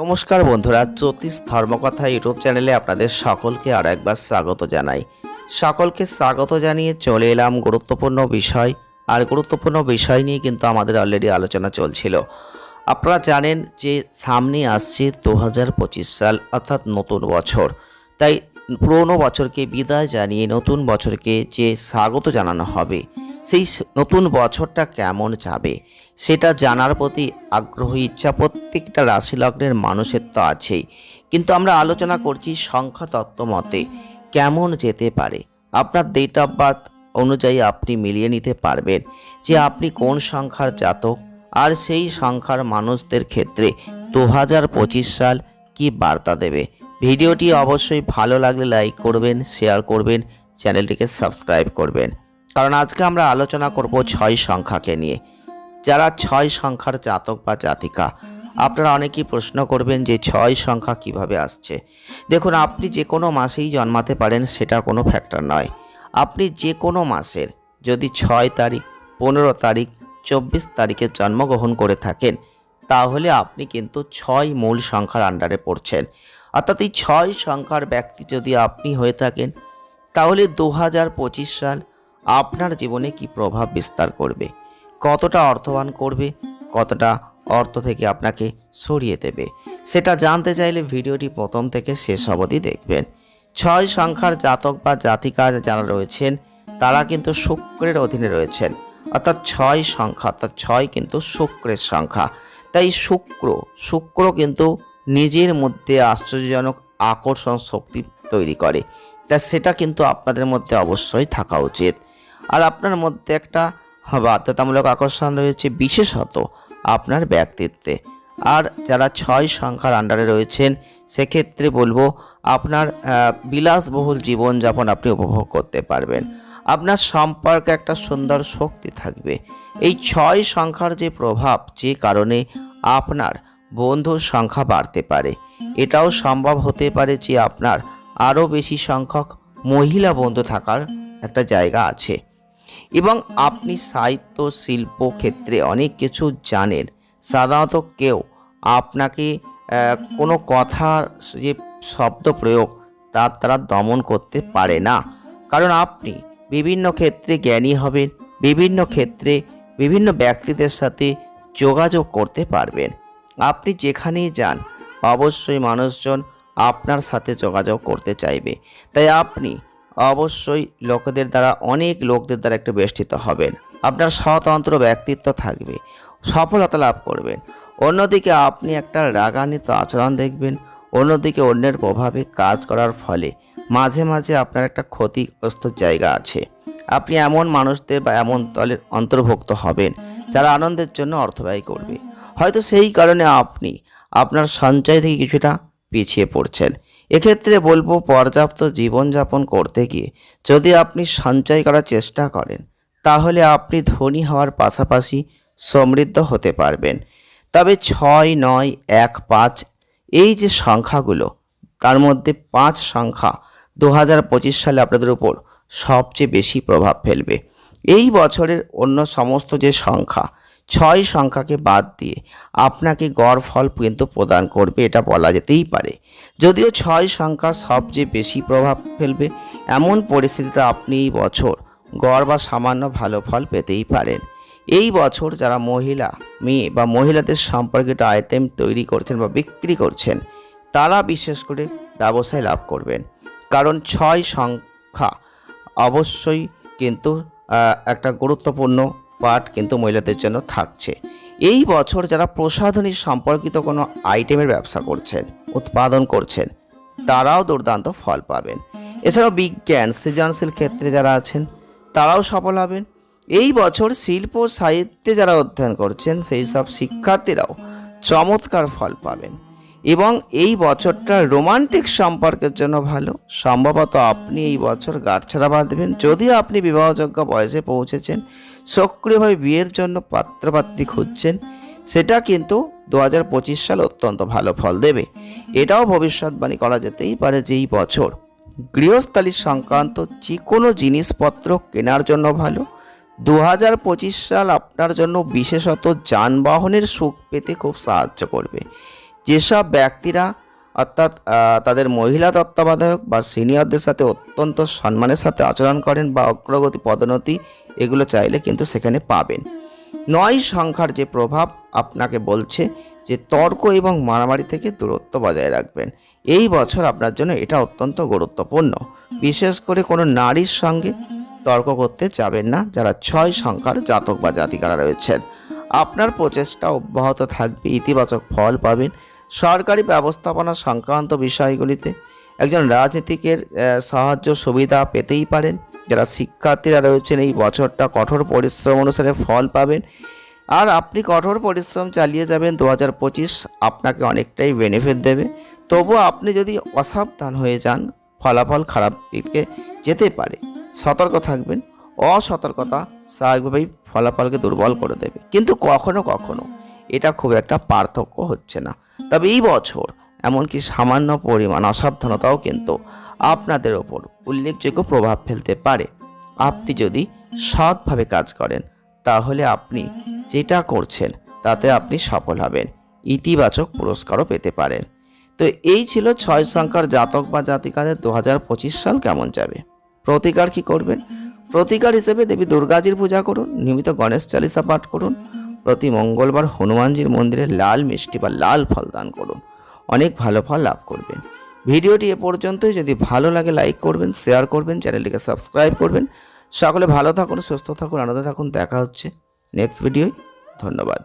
নমস্কার বন্ধুরা, জ্যোতিষ ধর্মকথা ইউটিউব চ্যানেলে আপনাদের সকলকে আর একবার স্বাগত জানাই। সকলকে স্বাগত জানিয়ে চলে এলাম গুরুত্বপূর্ণ বিষয়, আর গুরুত্বপূর্ণ বিষয় নিয়ে কিন্তু আমাদের অলরেডি আলোচনা চলছিল। আপনারা জানেন যে সামনে আসছে দু হাজার পঁচিশ সাল, অর্থাৎ নতুন বছর। তাই পুরনো বছরকে বিদায় জানিয়ে নতুন বছরকে যে স্বাগত জানানো হবে, সেই নতুন বছরটা কেমন যাবে, সেটা জানার প্রতি আগ্রহী ইচ্ছা প্রত্যেকটা রাশি লগ্নের মানুষের তো আছেই। কিন্তু আমরা আলোচনা করছি সংখ্যা তত্ত্ব মতে কেমন যেতে পারে। আপনার ডেট অফ বার্থ অনুযায়ী আপনি মিলিয়ে নিতে পারবেন যে আপনি কোন সংখ্যার জাতক, আর সেই সংখ্যার মানুষদের ক্ষেত্রে দু হাজার পঁচিশ সাল কি বার্তা দেবে। ভিডিওটি অবশ্যই ভালো লাগলে লাইক করবেন, শেয়ার করবেন, চ্যানেলটিকে সাবস্ক্রাইব করবেন। কারণ আজকে আমরা আলোচনা করব ছয় সংখ্যাকে নিয়ে। যারা ছয় সংখ্যার জাতক বা জাতিকা, আপনারা অনেকেই প্রশ্ন করবেন যে ছয় সংখ্যা কীভাবে আসছে? দেখুন, আপনি যে কোনো মাসেই জন্মাতে পারেন সেটা কোনো ফ্যাক্টর নয়। আপনি যে কোনো মাসের যদি ছয় তারিখ, পনেরো তারিখ, চব্বিশ তারিখে জন্মগ্রহণ করে থাকেন, তাহলে আপনি কিন্তু ছয় মূল সংখ্যার আন্ডারে পড়ছেন। অর্থাৎ এই ছয় সংখ্যার ব্যক্তি যদি আপনি হয়ে থাকেন, তাহলে দু হাজার পঁচিশ সাল আপনার জীবনে কি প্রভাব বিস্তার করবে? কতটা অর্থবান করবে? কতটা অর্থ থেকে আপনাকে সরিয়ে দেবে? সেটা জানতে চাইলে ভিডিওটি প্রথম থেকে শেষ অবধি দেখবেন। ছয় সংখ্যার জাতক বা জাতিকা যারা রয়েছেন, তারা কিন্তু শুক্রের অধীনে রয়েছেন। অর্থাৎ ছয় সংখ্যা, অর্থাৎ ছয় কিন্তু শুক্রের সংখ্যা। তাই শুক্র শুক্র কিন্তু নিজের মধ্যে আশ্চর্যজনক আকর্ষণ শক্তি তৈরি করে। তা সেটা কিন্তু আপনাদের মধ্যে অবশ্যই থাকা উচিত। আর আপনার মধ্যে একটা বাধ্যতামূলক আকর্ষণ রয়েছে, বিশেষত আপনার ব্যক্তিত্বে। আর যারা ছয় সংখ্যার আন্ডারে রয়েছেন, সেক্ষেত্রে বলব আপনার বিলাসবহুল জীবনযাপন আপনি উপভোগ করতে পারবেন। আপনার সম্পর্কে একটা সুন্দর শক্তি থাকবে। এই ছয় সংখ্যার যে প্রভাব, যে কারণে আপনার বন্ধুর সংখ্যা বাড়তে পারে। এটাও সম্ভব হতে পারে যে আপনার আরও বেশি সংখ্যক মহিলা বন্ধু থাকার একটা জায়গা আছে। এবং আপনি সাহিত্য, শিল্প ক্ষেত্রে অনেক কিছু জানেন। সাধারণত কেউ আপনাকে কোনো কথা যে শব্দ প্রয়োগ তার তারা দমন করতে পারে না। কারণ আপনি বিভিন্ন ক্ষেত্রে জ্ঞানী হবেন, বিভিন্ন ক্ষেত্রে বিভিন্ন ব্যক্তিদের সাথে যোগাযোগ করতে পারবেন। আপনি যেখানেই যান, অবশ্যই মানুষজন আপনার সাথে যোগাযোগ করতে চাইবে। তাই আপনি অবশ্যই লোকদের দ্বারা, অনেক লোকদের দ্বারা একটু বেষ্টিত হবেন। আপনার স্বতন্ত্র ব্যক্তিত্ব থাকবে, সফলতা লাভ করবেন। অন্যদিকে আপনি একটা রাগান্বিত আচরণ দেখবেন, অন্যদিকে অন্যের প্রভাবে কাজ করার ফলে মাঝে মাঝে আপনার একটা ক্ষতিগ্রস্ত জায়গা আছে। আপনি এমন মানুষদের বা এমন দলের অন্তর্ভুক্ত হবেন, যারা আনন্দের জন্য অর্থ ব্যয় করবে। হয়তো সেই কারণে আপনি আপনার সঞ্চয় থেকে কিছুটা পিছিয়ে পড়ছেন। এক্ষেত্রে বলব, পর্যাপ্ত জীবনযাপন করতে গিয়ে যদি আপনি সঞ্চয় করার চেষ্টা করেন, তাহলে আপনি ধনী হওয়ার পাশাপাশি সমৃদ্ধ হতে পারবেন। তবে ছয়, নয়, এক, পাঁচ এই যে সংখ্যাগুলো, তার মধ্যে পাঁচ সংখ্যা দু হাজার পঁচিশ সালে আপনাদের উপর সবচেয়ে বেশি প্রভাব ফেলবে। এই বছরের অন্য সমস্ত যে সংখ্যা ছয় সংখ্যাকে বাদ দিয়ে আপনাকে গড় ফল কিন্তু প্রদান করবে, এটা বলা যেতেই পারে। যদিও ছয় সংখ্যা সবচেয়ে বেশি প্রভাব ফেলবে, এমন পরিস্থিতিতে আপনি এই বছর গড় বা সামান্য ভালো ফল পেতেই পারেন। এই বছর যারা মহিলা, মেয়ে বা মহিলাদের সম্পর্কিত আইটেম তৈরি করছেন বা বিক্রি করছেন, তারা বিশেষ করে ব্যবসায় লাভ করবেন। কারণ ছয় সংখ্যা অবশ্যই কিন্তু একটা গুরুত্বপূর্ণ পার্ট কিন্তু মহিলাদের জন্য থাকছে। এই বছর যারা প্রসাধনী সম্পর্কিত কোনো আইটেমের ব্যবসা করছেন, উৎপাদন করছেন, তারাও দুর্দান্ত ফল পাবেন। এছাড়াও বিজ্ঞান, সৃজনশীল ক্ষেত্রে যারা আছেন, তারাও সফল হবেন। এই বছর শিল্প সাহিত্যে যারা অধ্যয়ন করছেন, সেই সব শিক্ষার্থীরাও চমৎকার ফল পাবেন। এবং এই বছরটা রোমান্টিক সম্পর্কের জন্য ভালো। সম্ভবত আপনি এই বছর গাঁটছাড়া বাঁধবেন। যদি আপনি বিবাহযোগ্য বয়সে পৌঁছেছেন সক্রিয়ভাবে বিয়ের জন্য পাত্রপাত্রী খুঁজছেন, সেটা কিন্তু দু হাজার পঁচিশ সাল অত্যন্ত ভালো ফল দেবে। এটাও ভবিষ্যৎবাণী করা যেতেই পারে যে এই বছর গৃহস্থালী সংক্রান্ত যে কোনো জিনিসপত্র কেনার জন্য ভালো। দু হাজার পঁচিশ সাল আপনার জন্য বিশেষত যানবাহনের সুখ পেতে খুব সাহায্য করবে। যেসব ব্যক্তিরা অর্থাৎ তাদের মহিলা তত্ত্বাবধায়ক বা সিনিয়রদের সাথে অত্যন্ত সম্মানের সাথে আচরণ করেন বা অগ্রগতি, পদোন্নতি এগুলো চাইলে কিন্তু সেখানে পাবেন। নয় সংখ্যার যে প্রভাব আপনাকে বলছে যে তর্ক এবং মারামারি থেকে দূরত্ব বজায় রাখবেন। এই বছর আপনার জন্য এটা অত্যন্ত গুরুত্বপূর্ণ। বিশেষ করে কোনো নারীর সঙ্গে তর্ক করতে যাবেন না, যারা ছয় সংখ্যার জাতক বা জাতিকারা রয়েছেন। আপনার প্রচেষ্টা অব্যাহত থাকবে, ইতিবাচক ফল পাবেন। সরকারি ব্যবস্থাপনা সংক্রান্ত বিষয়গুলিতে একজন রাজনীতিকের সাহায্য সুবিধা পেতেই পারেন। যারা শিক্ষার্থীরা রয়েছেন, এই বছরটা কঠোর পরিশ্রম অনুসারে ফল পাবেন। আর আপনি কঠোর পরিশ্রম চালিয়ে যাবেন দু হাজার পঁচিশ আপনাকে অনেকটাই বেনিফিট দেবে। তবুও আপনি যদি অসাবধান হয়ে যান, ফলাফল খারাপ দিকে যেতে পারে। সতর্ক থাকবেন। অসতর্কতা স্বাভাবিকভাবেই ফলাফলকে দুর্বল করে দেবে। কিন্তু কখনো কখনো এটা খুব একটা পার্থক্য হচ্ছে না। তবে এই বছর এমনকি সামান্য পরিমাণ অসাবধানতাও কিন্তু আপনাদের ওপর উল্লেখযোগ্য প্রভাব ফেলতে পারে। আপনি যদি সৎভাবে কাজ করেন, তাহলে আপনি যেটা করছেন, তাতে আপনি সফল হবেন। ইতিবাচক পুরস্কারও পেতে পারেন। তো এই ছিল ছয় সংখ্যার জাতক বা জাতিকাদের দু হাজার পঁচিশ সাল কেমন যাবে? প্রতিকার কি করবেন? প্রতিকার হিসেবে দেবী দুর্গাজির পূজা করুন, নিয়মিত গণেশ চালিসা পাঠ করুন প্রতি মঙ্গলবার হনুমানজির মন্দিরে লাল মিষ্টি বা লাল ফল দান করুন। অনেক ভালো ফল লাভ করবেন। ভিডিওটি এ পর্যন্তই। যদি ভালো লাগে লাইক করবেন শেয়ার করবেন, চ্যানেলটিকে সাবস্ক্রাইব করবেন। সকলে ভালো থাকুন, সুস্থ থাকুন, আনন্দে থাকুন। দেখা হচ্ছে নেক্সট ভিডিওয় ধন্যবাদ।